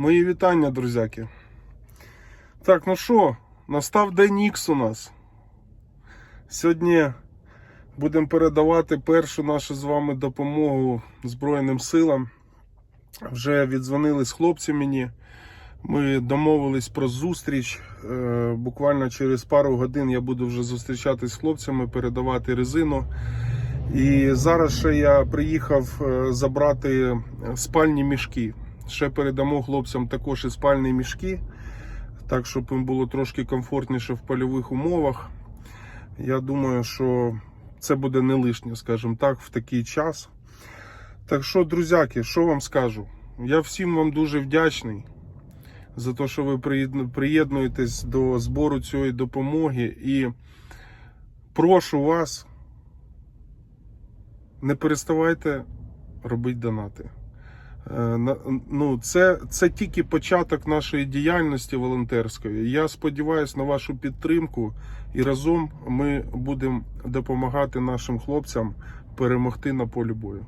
Мої вітання, друзяки. Так, ну що, настав день Ікс у нас. Сьогодні будемо передавати першу нашу з вами допомогу Збройним силам. Вже віддзвонились хлопці мені. Ми домовились про зустріч. Е, Буквально через пару годин я буду вже зустрічатись з хлопцями, передавати резину. І зараз ще я приїхав е, забрати спальні мішки. Ще передамо хлопцям також і спальні мішки, так щоб їм було трошки комфортніше в польових умовах. Я думаю, що це буде не лишнє, скажімо так, в такий час. Так що, друзяки, що вам скажу? Я всім вам дуже вдячний за те, що ви приєднуєтесь до збору цієї допомоги. І прошу вас, не переставайте робити донати. Е, Ну, це, це тільки початок нашої діяльності волонтерської. Я сподіваюся на вашу підтримку, і разом ми будемо допомагати нашим хлопцям перемогти на полі бою.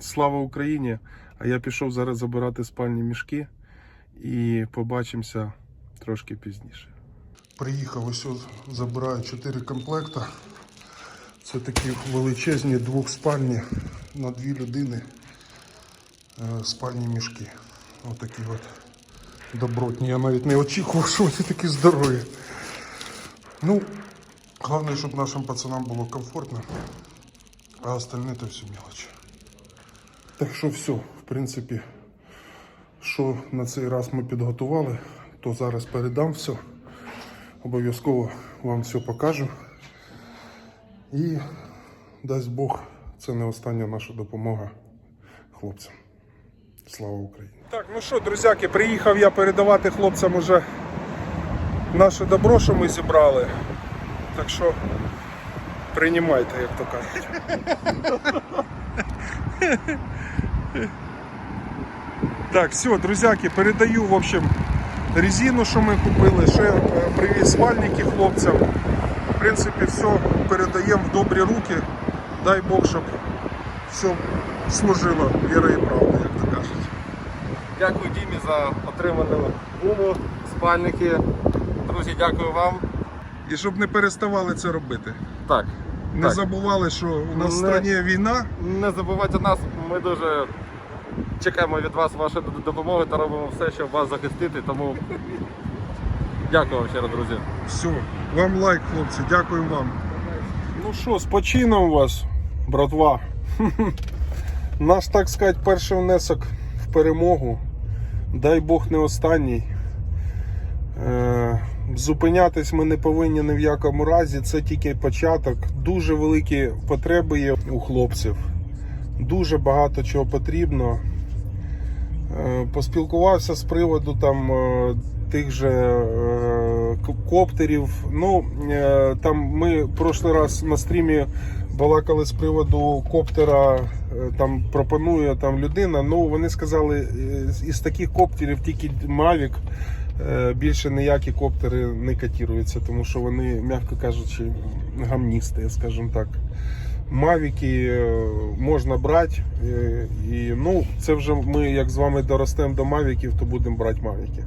Слава Україні! А я пішов зараз забирати спальні мішки і побачимося трошки пізніше. Приїхав ось забираю 4 комплекта. Це такі величезні двохспальні на дві людини спальні мішки. Отакі от добротні. Я навіть не очікував, що вони такі здорові. Ну, головне, щоб нашим пацанам було комфортно, а остальне то все мелочі. Так що все, в принципі, що на цей раз ми підготували, то зараз передам все. Обов'язково вам все покажу. І дасть Бог, це не остання наша допомога хлопцям. Слава Україні! Так, ну що, друзяки, приїхав я передавати хлопцям уже наше добро, що ми зібрали. Так що приймайте, як то кажуть. Так, все, друзяки, передаю, в общем, резину, що ми купили, ще е, привіз спальники хлопцям. В принципі, все передаємо в добрі руки. Дай Бог, щоб все служило вірою і правдою. Дякую Дімі за отриману гуму, спальники. Друзі, дякую вам. І щоб не переставали це робити. Так, Не Так. забували, що у нас в Не- країні війна. не забувайте нас, ми дуже чекаємо від вас вашої допомоги та робимо все, щоб вас захистити. Тому дякую вам ще раз, друзі. Все, вам лайк, хлопці, дякуємо вам. Ну що, з почином вас, братва. Наш, так сказати, перший внесок в перемогу. Дай Бог не останній. Е, Зупинятись ми не повинні ні в якому разі, це тільки початок. Дуже великі потреби є у хлопців. Дуже багато чого потрібно. Е, Поспілкувався з приводу там е, тих же коптерів. Ну там ми в прошлий раз на стрімі балакали з приводу коптера. е, Там пропонує там людина. Ну вони сказали, е, із таких коптерів тільки Mavic. е, Більше ніякі коптери не котируються, тому що вони, м'яко кажучи, гамністи, скажімо так. Мавіки можна брати, і ну це вже ми, як з вами доростемо до мавіків, то будемо брати мавіки.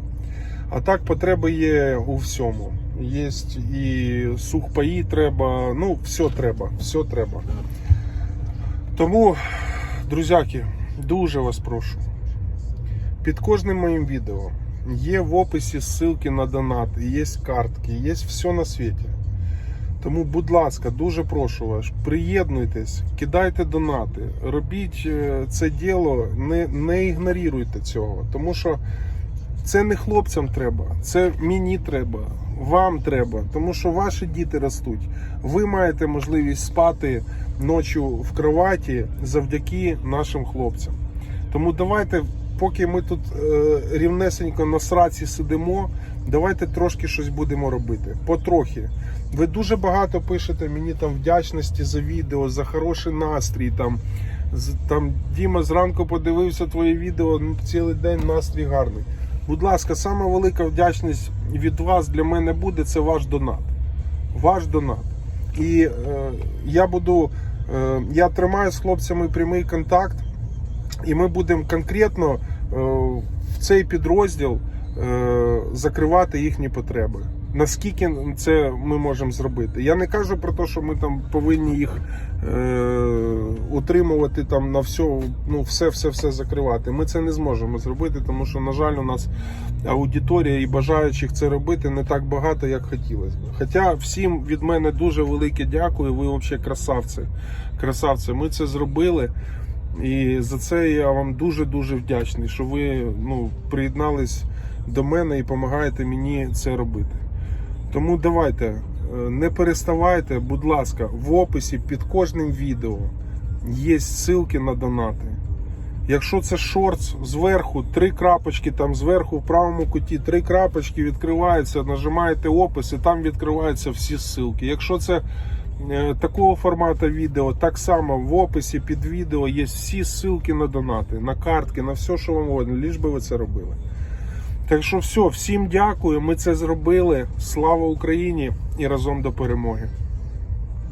А так потреби є у всьому. Є і сухпаї треба, ну все треба, все треба. Тому, друзяки, дуже вас прошу. Під кожним моїм відео є в описі ссылки на донат, є картки, є все на світі. Тому, будь ласка, дуже прошу вас, приєднуйтесь, кидайте донати, робіть е, це діло, не, не ігноруйте цього, тому що це не хлопцям треба, це мені треба, вам треба, тому що ваші діти ростуть. Ви маєте можливість спати ночі в кроваті завдяки нашим хлопцям. Тому давайте, поки ми тут е, рівнесенько на сраці сидимо, давайте трошки щось будемо робити. Потрохи. Ви дуже багато пишете мені там вдячності за відео, за хороший настрій. Там, там Діма зранку подивився твоє відео, ну, цілий день настрій гарний. Будь ласка, сама велика вдячність від вас для мене буде це ваш донат. Ваш донат. І е, я буду, е, я тримаю з хлопцями прямий контакт, і ми будемо конкретно е, в цей підрозділ е, закривати їхні потреби. Наскільки це ми можемо зробити? Я не кажу про те, що ми там повинні їх е, утримувати там на все, ну все, все, все закривати. Ми це не зможемо зробити, тому що, на жаль, у нас аудиторія і бажаючих це робити не так багато, як хотілося б. Хоча всім від мене дуже велике дякую. Ви взагалі красавці. Красавці, ми це зробили. І за це я вам дуже дуже вдячний, що ви ну, приєднались до мене і допомагаєте мені це робити. Тому давайте, е, не переставайте, будь ласка, в описі під кожним відео є ссылки на донати. Якщо це шортс, зверху три крапочки, там зверху в правому куті три крапочки відкриваються, нажимаєте опис і там відкриваються всі ссылки. Якщо це е, такого формату відео, так само в описі під відео є всі ссылки на донати, на картки, на все, що вам угодно, ліж би ви це робили. Так що все, всім дякую. Ми це зробили. Слава Україні і разом до перемоги.